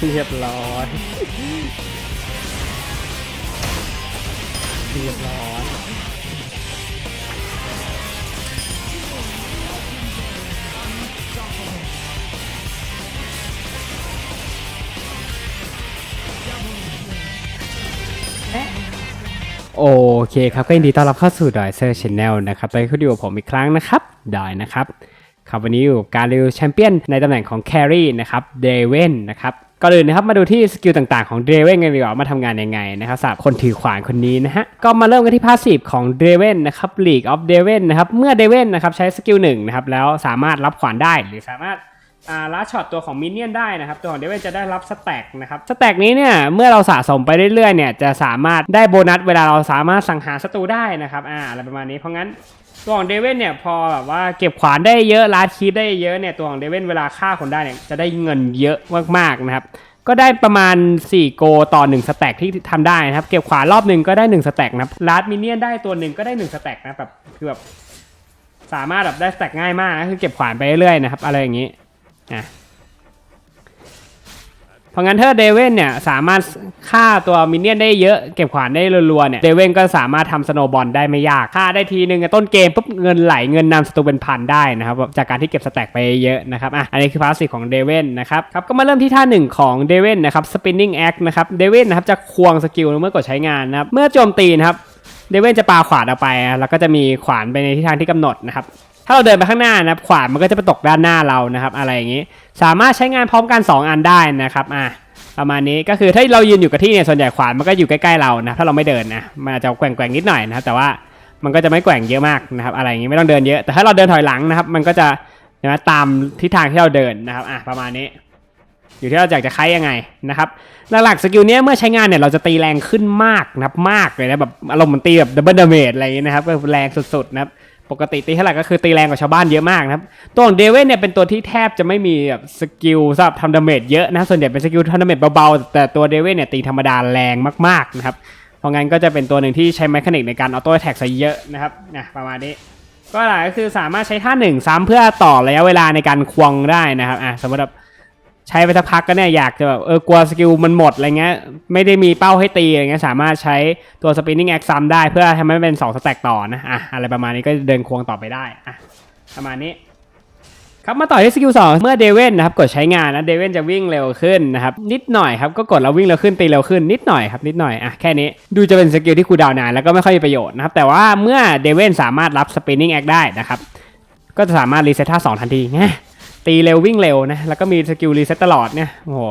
เรียบร้อย เรียบร้อยโอเคครับ ก็ยินดีต้อนรับเข้าสู่ดอยเซอร์ชแนลนะครับตอนนี้คุณอยู่กับผมอีกครั้งนะครับ ดอยนะครับ ครับวันนี้อยู่การิวแชมเปี้ยนในตำแหน่งของแครีนะครับเดเวนนะครับก่อนอื่นนะครับมาดูที่สกิลต่างๆของเดเวนกันดีกว่ามาทำงานยังไงนะครับสำหรับคนถือขวานคนนี้นะฮะก็มาเริ่มกันที่พาสซีฟของเดเวนนะครับ League of d e v e n นะครับเมื่อเดเวนนะครับใช้สกิลหนึ่งนะครับแล้วสามารถรับขวานได้หรือสามารถอ่าลัดช็อตตัวของมินเนี่ยนได้นะครับ ตัวของเดวินจะได้รับสแต็กนะครับสแต็กนี้เนี่ยเมื่อเราสะสมไปเรื่อยๆเนี่ยจะสามารถได้โบนัสเวลาเราสามารถสังหารศัตรูได้นะครับอ่าอะไรประมาณนี้เพราะงั้น ตัวของเดวินเนี่ยพอแบบว่าเก็บขวานได้เยอะลัดคีได้เยอะเนี่ยตัวของเดวินเวลาฆ่าคนได้เนี่ยจะได้เงินเยอะมากๆนะครับก็ได้ประมาณ 4 โกต่อ 1 สแต็กที่ทำได้นะครับ เก็บขวานรอบหนึ่งก็ได้ 1 สแต็กนะครับลัดมินเนี่ยนได้ตัวหนึ่งก็ได้ 1 สแต็กนะแบบคือแบบสามารถแบบได้สแต็กง่ายมากนะคือเก็บขวานไปเรื่อยๆนะครับอะไรอย่างนี้อะ เพราะงั้นถ้าเดเวนเนี่ยสามารถฆ่าตัวมินเนี่ยนได้เยอะเก็บขวานได้รัวๆเนี่ยเดเวนก็สามารถทำสโนบอลได้ไม่ยากฆ่าได้ทีนึงต้นเกมปุ๊บเงินไหลเงินนำศัตรูเป็นพันได้นะครับจากการที่เก็บสแต็กไปเยอะนะครับอะอันนี้คือพาสซีฟของเดเวนนะครับครับก็มาเริ่มที่ท่าหนึ่งของเดเวนนะครับ spinning axe นะครับเดเวนนะครับจะควงสกิลเมื่อกดใช้งานนะครับเมื่อโจมตีนะครับเดเวนจะปาขวานออกไป แล้วก็จะมีขวานไปในทิศทางที่กำหนดนะครับ ถ้าเราเดินไปข้างหน้านะครับขวานมันก็จะไปตกด้านหน้าเรานะครับ อะไรอย่างนี้ สามารถใช้งานพร้อมกัน 2 อันได้นะครับอะประมาณนี้ก็คือถ้าเรายืนอยู่กับที่เนี่ยส่วนใหญ่ขวานมันก็อยู่ใกล้ๆเรานะถ้าเราไม่เดินนะมันอาจจะแกว่งๆนิดหน่อยนะครับแต่ว่ามันก็จะไม่แกว่งเยอะมากนะครับ อะไรอย่างนี้ไม่ต้องเดินเยอะแต่ถ้าเราเดินถอยหลังนะครับ มันก็จะนะตามทิศทางที่เราเดินนะครับอะประมาณนี้ อยู่ที่เราอยากจะคล้ยังไงนะครับหลักๆสกิลเนี้ยเมื่อใช้งานเนี่ยเราจะตีแรงขึ้นมากนะครับมากเลยนะแบบอารมณ์เหมือนตีแบบดับเบิลดาเมจอะไรอย่างนี้นะครับแรงสุดๆนะครับ ปกติตีเท่าไหร่ก็คือตีแรงกว่าชาวบ้านเยอะมากนะครับ ตัวของเดเวนเนี่ยเป็นตัวที่แทบจะไม่มีแบบสกิลสำหรับทำดาเมจเยอะนะส่วนใหญ่เป็นสกิลทำดาเมจเบาๆ แต่ตัวเดเวนเนี่ยตีธรรมดาแรงมากๆนะครับ เพราะงั้นก็จะเป็นตัวหนึ่งที่ใช้แมคานิกในการออโต้แท็กซะเยอะนะครับนะประมาณนี้ ก็หลักก็คือสามารถใช้ท่าหนึ่งซ้ำเพื่อต่อระยะเวลาในการควงได้นะครับอะสมมติแบบ ใช้ไปสักพักก็เนี่ยอยากจะแบบเออกลัวสกิลมันหมดอะไรเงี้ยไม่ได้มีเป้าให้ตีอะไรเงี้ยสามารถใช้ตัวสปินนิ่งแอคซ้ำได้เพื่อทำให้มันเป็น2สแต็กต่อนะอะอะไรประมาณนี้ก็เดินควงต่อไปได้อะประมาณนี้ครับมาต่อที่สกิลสองเมื่อเดเวนนะครับกดใช้งานนะเดเวนจะวิ่งเร็วขึ้นนะครับนิดหน่อยครับก็กดแล้ววิ่งเร็วขึ้นตีเร็วขึ้นนิดหน่อยครับนิดหน่อยอะแค่นี้ดูจะเป็นสกิลที่คูดาวน์นานแล้วก็ไม่ค่อยมีประโยชน์นะครับแต่ว่าเมื่อเดเวนสามารถรับสปินนิ่งแอคได้นะครับก็จะสามารถรีเซ็ตท่าสองทันทีไง ตีเร็ววิ่งเร็วนะแล้วก็มีสกิลรีเซ็ตตลอดเนี่ยโอ้โห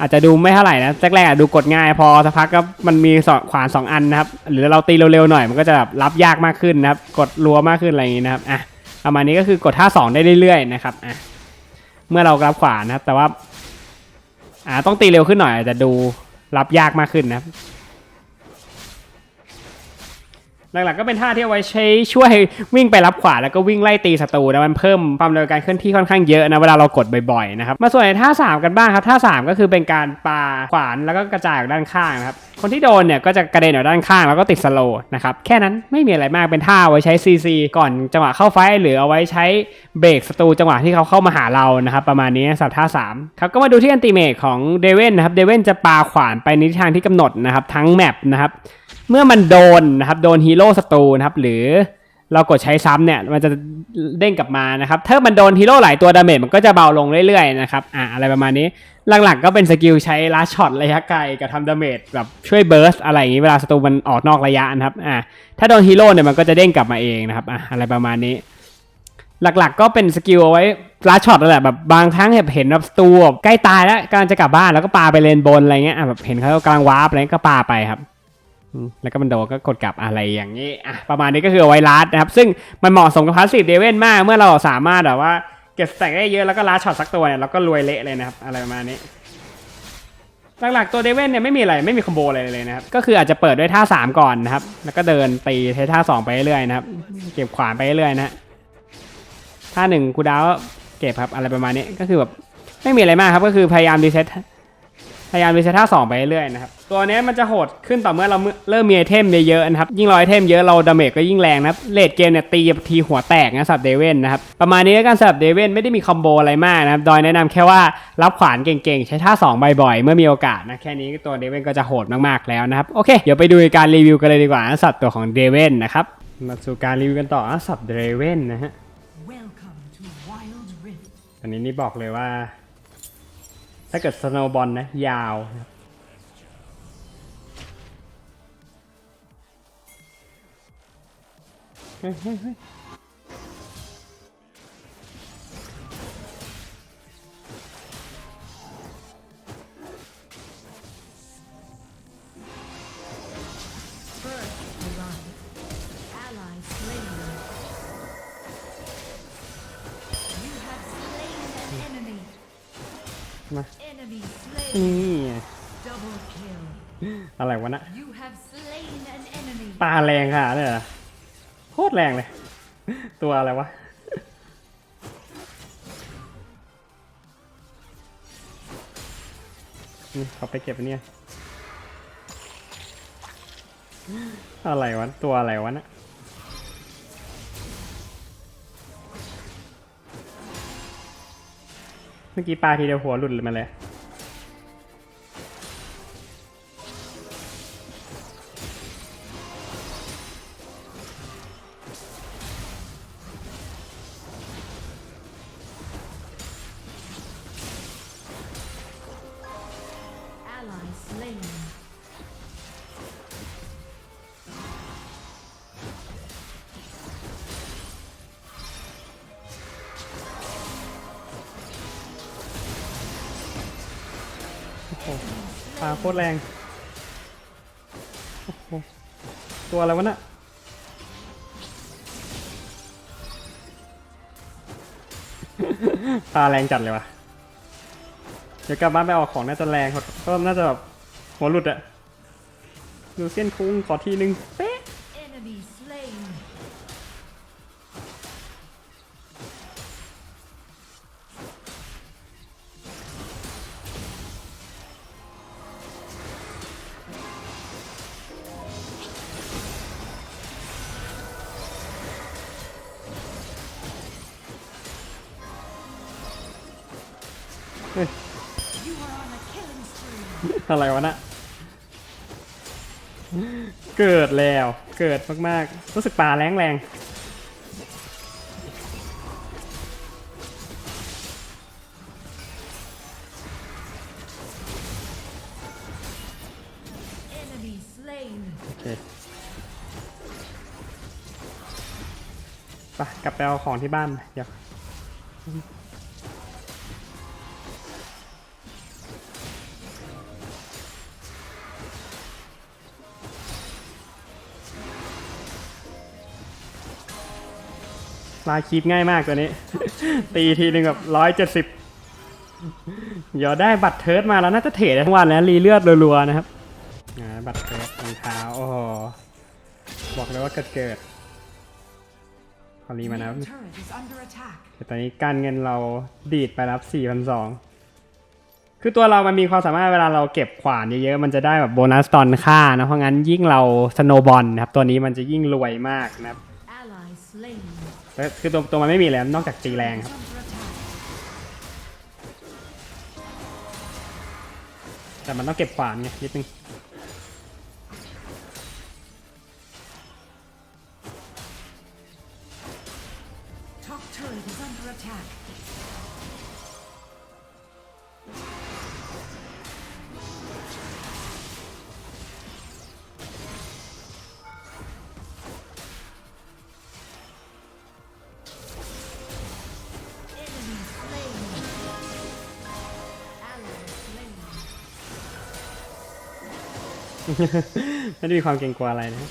อาจจะดูไม่เท่าไหร่นะแรกๆดูกดง่ายพอสักพักก็มันมีสองขวานสองอันนะครับ หรือเราตีเร็วๆหน่อยมันก็จะแบบรับยากมากขึ้นนะครับ กดรัวมากขึ้นอะไรอย่างนี้นะครับอะประมาณนี้ก็คือกดท่าสองได้เรื่อยๆนะครับอะเมื่อเรารับขวานนะครับ แต่ว่าอ่าต้องตีเร็วขึ้นหน่อยอาจจะดูรับยากมากขึ้นนะครับ หลักๆก็เป็นท่าที่เอาไว้ใช้ช่วยวิ่งไปรับขวานแล้วก็วิ่งไล่ตีศัตรูนะมันเพิ่มความเร็วการเคลื่อนที่ค่อนข้างเยอะนะเวลาเรากดบ่อยๆนะครับมาส่วนในท่า 3 กันบ้างครับท่า 3 ก็คือเป็นการปาขวานแล้วก็กระจายออกด้านข้างนะครับคนที่โดนเนี่ยก็จะกระเด็นออกด้านข้างแล้วก็ติดสโลว์นะครับแค่นั้นไม่มีอะไรมากเป็นท่าเอาไว้ใช้ CC ก่อนจังหวะเข้าไฟหรือเอาไว้ใช้เบรกศัตรูจังหวะที่เขาเข้ามาหาเรานะครับประมาณนี้สับท่า3ครับก็มาดูที่อันติเมทของเดเวนนะครับเดเวนจะปาขวานไปในทิศทางที่กำหนดนะครับทั้งแมปนะครับ เมื่อมันโดนนะครับโดนฮีโร่ศัตรูนะครับหรือเรากดใช้ซ้ำเนี่ยมันจะเด้งกลับมานะครับถ้ามันโดนฮีโร่หลายตัวดาเมจมันก็จะเบาลงเรื่อยๆนะครับอ่าอะไรประมาณนี้หลักๆก็เป็นสกิลใช้ลัดช็อตระยะไกลกับทำดาเมจแบบช่วยเบิร์สอะไรอย่างนี้เวลาศัตรูมันออกนอกระยะนะครับอ่าถ้าโดนฮีโร่เนี่ยมันก็จะเด้งกลับมาเองนะครับอ่าอะไรประมาณนี้ หลักๆก็เป็นสกิลเอาไว้ลัดช็อตนั่นแหละแบบบางครั้งเห็นแบบศัตรูใกล้ตายแล้วกำลังจะกลับบ้านแล้วก็ปาไปเลนบนอะไรเงี้ยอะแบบเห็นเขากำลังวาร์ปอะไรก็ปาไปครับ แล้วก็มันโดก็กดกลับอะไรอย่างนี้อะประมาณนี้ก็คือไว้ลัดนะครับ ซึ่งมันเหมาะสมกับพาสซีฟเดเวนมาก เมื่อเราสามารถแบบว่าเก็บสแตกได้เยอะแล้วก็ลัดช็อตสักตัวเนี่ยเราก็รวยเละเลยนะครับ อะไรประมาณนี้ หลักๆตัวเดเวนเนี่ยไม่มีอะไรไม่มีคอมโบอะไรเลยนะครับ ก็คืออาจจะเปิดด้วยท่า 3 ก่อนนะครับ แล้วก็เดินตีใช้ท่า 2 ไปเรื่อยๆนะครับ เก็บขวานไปเรื่อยๆนะฮะท่าหนึ่งกูดาวเก็บครับอะไรประมาณนี้ก็คือแบบไม่มีอะไรมากครับก็คือพยายามรีเซ็ต พยายามรีเซ็ตท่าสองไปเรื่อยๆนะครับ ตัวเนี้ยมันจะโหดขึ้นต่อเมื่อเราเริ่มมีไอเทมเยอะๆนะครับ ยิ่งเราไอเทมเยอะเราดาเมจก็ยิ่งแรงนะครับเลดเกมเนี่ยตีทีหัวแตกนะสำหรับเดเวนนะครับประมาณนี้แล้วกันสำหรับเดเวนไม่ได้มีคอมโบอะไรมากนะครับดอยแนะนำแค่ว่ารับขวานเก่งๆ ใช้ท่า2บ่อยๆเมื่อมีโอกาสนะแค่นี้ตัวเดเวนก็จะโหดมากๆแล้วนะครับโอเคเดี๋ยวไปดูการรีวิวกันเลยดีกว่านะสำหรับตัวของเดเวนนะครับมาสู่การรีวิวกันต่อนะสำหรับเดเวนนะฮะ Welcome to Wild Rift. อันนี้นี่บอกเลยว่า ถ้าเกิดสโนว์บอลนะ ยาวนะครับเฮ้ยเฮ้ยเฮ้ย First blood. Ally slain. You have slain an enemy. มา Enemy slain. นี่ Double kill. อะไรวะนะ You have slain an enemy. ปลาแรงค่ะเนี่ยเหรอโคตรแรงเลย ตัวอะไรวะ นี่เขาไปเก็บอันเนี่ย อะไรวะ ตัวอะไรวะนะเมื่อกี้ปลาทีเดียวหัวหลุดเลยมาเลย ปลาโคตรแรงโอ้โหตัวอะไรวะน่ะปลาแรงจัดเลยวะเดี๋ยวกลับบ้านไปเออกของน่าจะแรงเขาก็น่าจะแบบหัวหลุดอะดูเส้นคุ้งขอทีนึงเป๊ อะไรวะน่ะเกิดแล้ว เกิดมากๆ รู้สึกปลาแรงแรง Enemy slain. โอเคไปกลับไปเอาของที่บ้านไปเดี๋ยว ลายคีบง่ายมากตัวนี้ ตีทีหนึ่งแบบร้อยเจ็ดสิบเดี๋ยวได้บัตรเทิร์ดมาแล้วน่าจะเทรดได้ทั้งวันแล้วรีเลือดรัวๆนะครับอ่าบัตรเทิร์ดรองเท้าโอ้โหบอกเลยว่าเกิดเกิดขอรีมานะ Middle turret is under attack. แต่ตอนนี้การเงินเราดีดไปรับ4 0 0 2คือตัวเรามันมีความสามารถเวลาเราเก็บขวานเยอะๆ มันจะได้แบบโบนัสตอนค่านะ เพราะงั้นยิ่งเราสโนบอลนะครับ ตัวนี้มันจะยิ่งรวยมากนะครับ คือตัวตัวมันไม่มีแล้วนอกจากตีแรงครับแต่มันต้องเก็บขวานไงนิดนึง ไม่ได้มีความเก่งกว่าอะไรนะ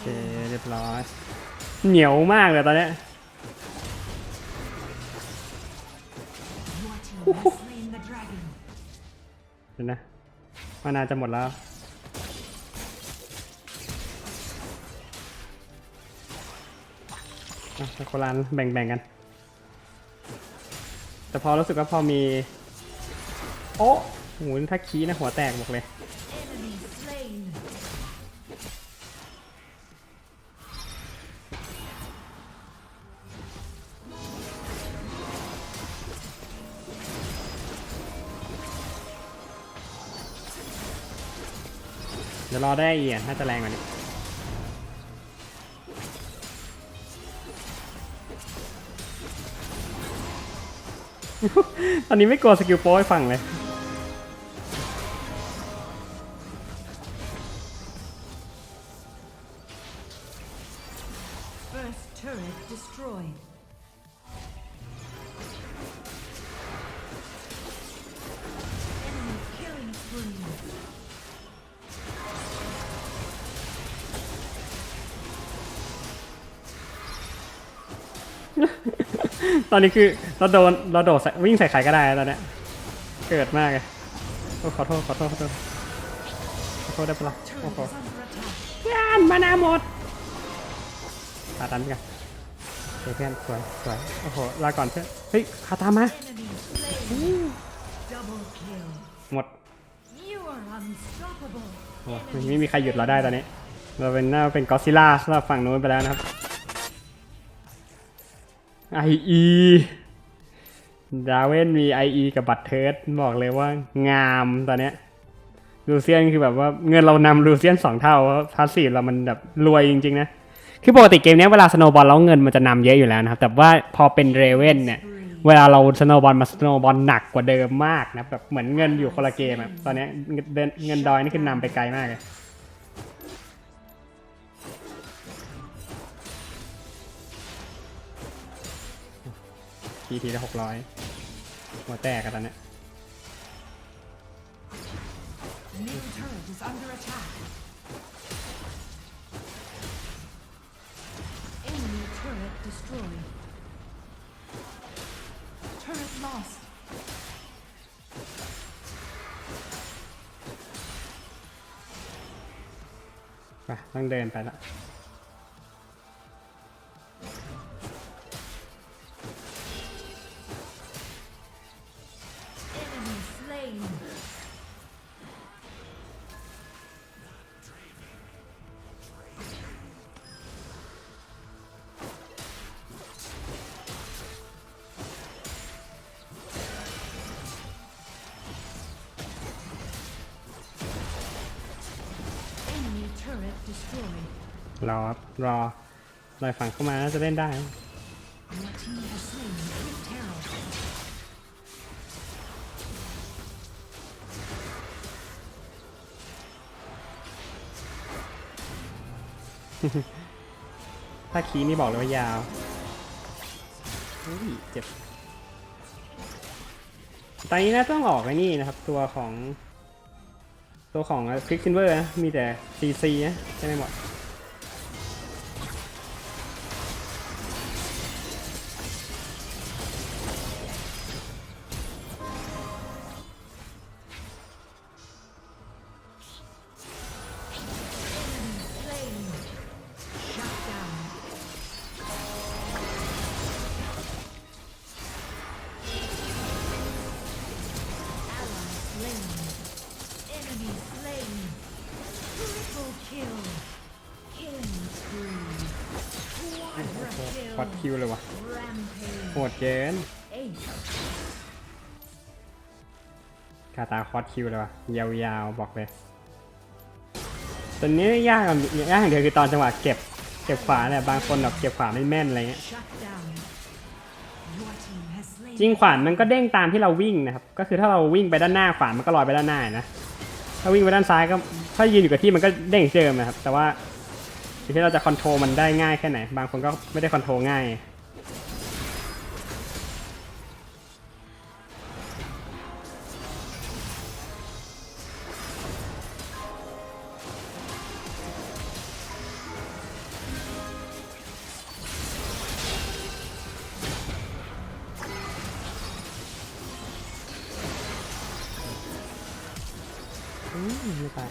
เคเรียบร้อย เหนียวมากเลยตอนเนี้ย Your team has slain the dragon. เดี๋ยวนะมานาจะหมดแล้ว อะโคลานแบ่งๆกัน แต่พอรู้สึกว่าพอมี โอ้โหถ้าขี้นะหัวแตกบอกเลย ดี๋ยวรอได้อีกน่าจะแรงกว่านี้ตอนนี้ไม่กลัวสกิลโป้ให้ฟังเลย ตอนนี้คือเราโดนเราโดดวิ่งใส่ใครก็ได้แล้วตอนเนี้ยเกิดมากเลยโอ้ขอโทษขอโทษขอโทษขอโทษได้ปะล่ะโอ้โห is under attack. เพื่อนมานาหมดตาตันไปกันเพื่อนสวยสวยโอ้โหลาก่อนเพื่อนเฮ้ยคาตามมาหมดโอ้ไม่ไม่มีใครหยุดเราได้ตอนนี้ เราเป็นหน้าเป็นกอซิล่าสำหรับฝั่งนู้นไปแล้วนะครับ ไอเอดาเวนมีไอเอกับบัตรเทิร์ดบอกเลยว่างามตอนเนี้ยลูเซียนคือแบบว่าเงินเรานำลูเซียนสองเท่าพาสซีฟเรามันแบบรวยจริงๆนะ คือปกติเกมนี้เวลาสโนบอลแล้วเงินมันจะนำเยอะอยู่แล้วนะครับ แต่ว่าพอเป็นเรเวนเนี่ย เวลาเราสโนบอลมาสโนบอลหนักกว่าเดิมมากนะแบบเหมือนเงินอยู่คนละเกมอะตอนนี้เงินดอยนี่คือนำไปไกลมากเลย ทีทีละหกร้อยหัวแตกกันแล้วเนี่ยไปต้องเดินไปละ รอครับรอรอยฝั่งเข้ามาน่าจะเล่นได้ Your team has slain Crypt Herald. ถ้าคีย์นี่บอกเลยว่ายาวอุ้ยเจ็บ ตอนนี้นะต้องออกไอ้นี่นะครับ ตัวของ ตัวของคลิกซินเวอร์นะมีแต่ซีซีนะใช่ไหมหมด คิวเลยวะโหดเกินคาตาคอสคิวเลยวะยาวๆบอกเลยตอนนี้ยากอะยากอย่างเดียวคือตอนจังหวะเก็บเก็บขวาเนี่ยบางคนแบบเก็บขวาไม่แม่นอะไรเงี้ยจริงขวานมันก็เด้งตามที่เราวิ่งนะครับ ก็คือถ้าเราวิ่งไปด้านหน้าขวานมันก็ลอยไปด้านหน้านะถ้าวิ่งไปด้านซ้ายก็ถ้ายืนอยู่กับที่มันก็เด้งเจิมนะครับ แต่ว่า่ที่เราจะคอนโทรลมันได้ง่ายแค่ไหน บางคนก็ไม่ได้คอนโทรลง่ายไม่ตาย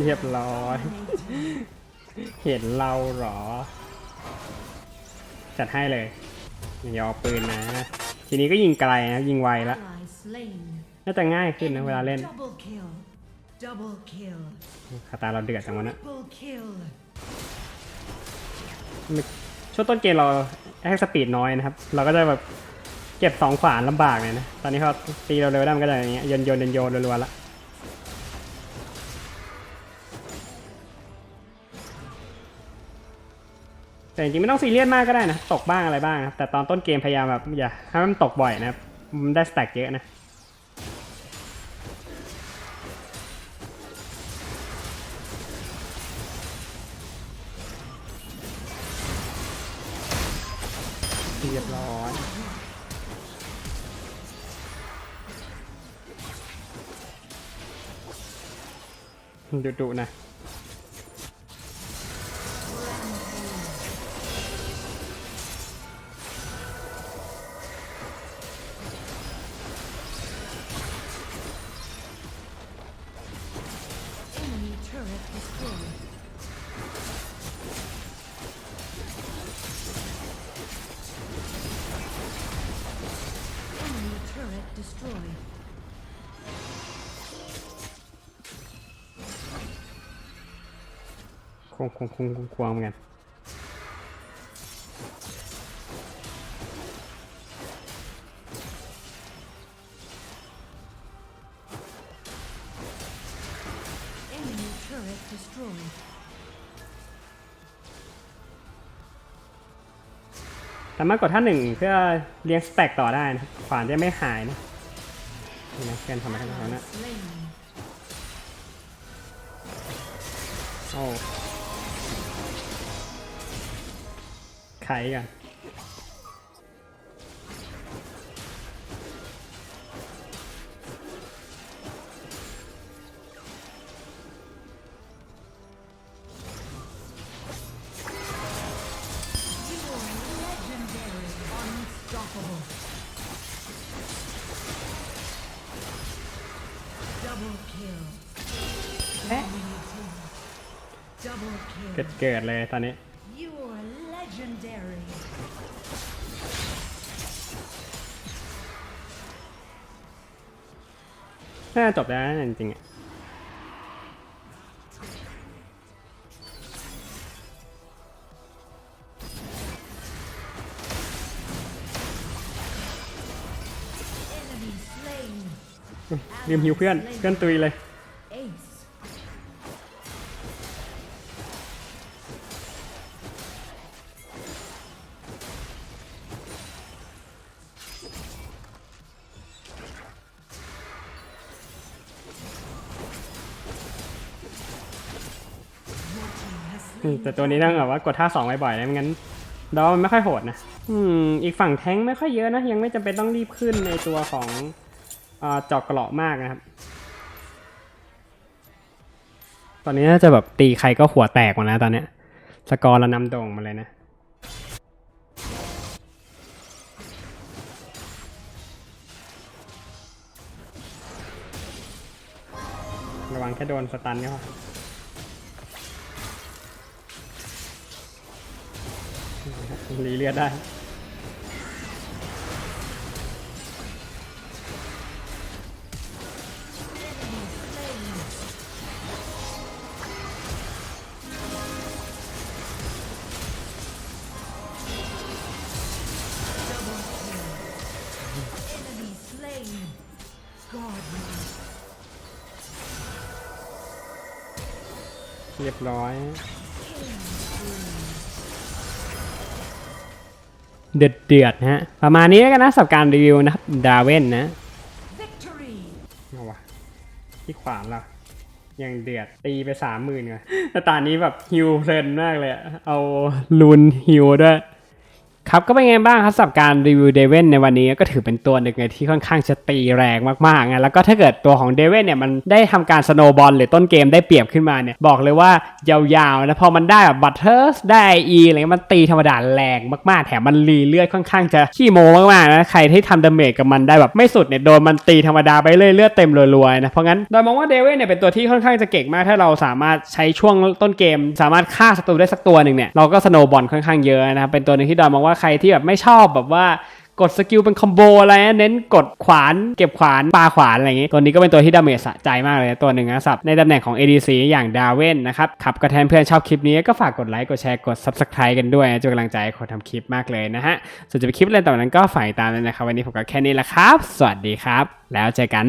เรียบร้อย เห็นเราเหรอ จัดให้เลยยอปืนนะ ทีนี้ก็ยิงไกลนะยิงไวละน่าจะง่ายขึ้นนะเวลาเล่นคาตาเราเดือดจังวะนะช่วงต้นเกมเราให้สปีดน้อยนะครับ เราก็จะแบบเก็บสองขวานลำบากเลยนะ ตอนนี้เขาตีเราเร็วๆได้มันก็จะอย่างเงี้ยโยนโยนโยนโยนรัวๆละ แต่จริงๆไม่ต้องซีเรียสมากก็ได้นะ ตกบ้างอะไรบ้างนะครับ แต่ตอนต้นเกมพยายามแบบอย่าให้มันตกบ่อยนะครับมันได้สแต็กเยอะนะเรียบร้อยดุดุๆนะ คงคงคงคงควงเหมือนกัน Enemy turret destroyed. สามารถกดท่าหนึ่งเพื่อเลี้ยงสแต็กต่อได้นะขวานจะไม่หายนะนี่นะเพื่อนทำอะไรกันแล้วนะ Slain. โอ้ ไขกัน Legendary. Unstoppable. Double kill. Dominating. Double เกิด kill. เกิดเลยตอนนี้ น่าจบแล้วจริงๆอะลืมหิวเพื่อน เพื่อนตุยเลย แต่ตัวนี้ต้องแบบว่ากดท่าสองบ่อยๆนะไม่งั้นดอมันไม่ค่อยโหดนะ อืม อีกฝั่งแท้งไม่ค่อยเยอะนะ ยังไม่จำเป็นต้องรีบขึ้นในตัวของอาเจอกเกราะมากนะครับ ตอนนี้น่าจะแบบตีใครก็หัวแตกหมดนะตอนเนี้ย สกอร์เรานำโด่งมาเลยนะระวังแค่โดนสตันก็พอ รีเลือได้เรียบร้อย เดือดเดือดๆฮะ ประมาณนี้แล้วกันนะสับการรีวิวนะครับดาเวนนะเอาวะที่ขวานเรายังเดือดตีไปสามหมื่นเลยแต่ตอนนี้แบบฮิวเพลินมากเลย เอาลูนฮิวด้วย ครับก็เป็นไงบ้างครับสำหรับการรีวิวเดเวนในวันนี้ก็ถือเป็นตัวหนึ่งที่ค่อนข้างจะตีแรงมากๆนะแล้วก็ถ้าเกิดตัวของเดเวนเนี่ยมันได้ทำการสโนบอลหรือต้นเกมได้เปรียบขึ้นมาเนี่ยบอกเลยว่ายาวๆนะพอมันได้แบบบัตเทอร์สได้อีอะไรเงี้ยมันตีธรรมดาแรงมากๆ แถมมันรีเลือดค่อนข้างจะขี้โมมากๆนะใครที่ทำดาเมจกับมันได้แบบไม่สุดเนี่ยโดนมันตีธรรมดาไปเรื่อยเลือดเต็มรัวๆนะเพราะงั้นโดยมองว่าเดเวนเนี่ยเป็นตัวที่ค่อนข้างจะเก่งมากถ้าเราสามารถใช้ช่วงต้นเกม สามารถฆ่าศัตรูได้สักตัวหนึ่งเนี่ยเราก็สโนบอลค่อนข้างเยอะนะครับเป็นตัวหนึ่งที่ดอยมองว่าใครที่แบบไม่ชอบแบบว่ากดสกิลเป็นคอมโบอะไรนะเน้นกดขวานเก็บขวานปาขวานอะไรอย่างงี้ตัวนี้ก็เป็นตัวที่ดาเมจสะใจมากเลยตัวหนึ่งนะสับในตำแหน่งของ ADC อย่างดาเวนนะครับครับก็แทนเพื่อนชอบคลิปนี้ก็ฝากกดไลค์กดแชร์กด Subscribe กันด้วยนะจะกำลังใจคนทำคลิปมากเลยนะฮะส่วนจะไปคลิปอะไรต่อไปนั้นก็ฝ่ายตามเลยนะครับวันนี้ผมก็แค่นี้ละครับ สวัสดีครับ แล้วเจอกัน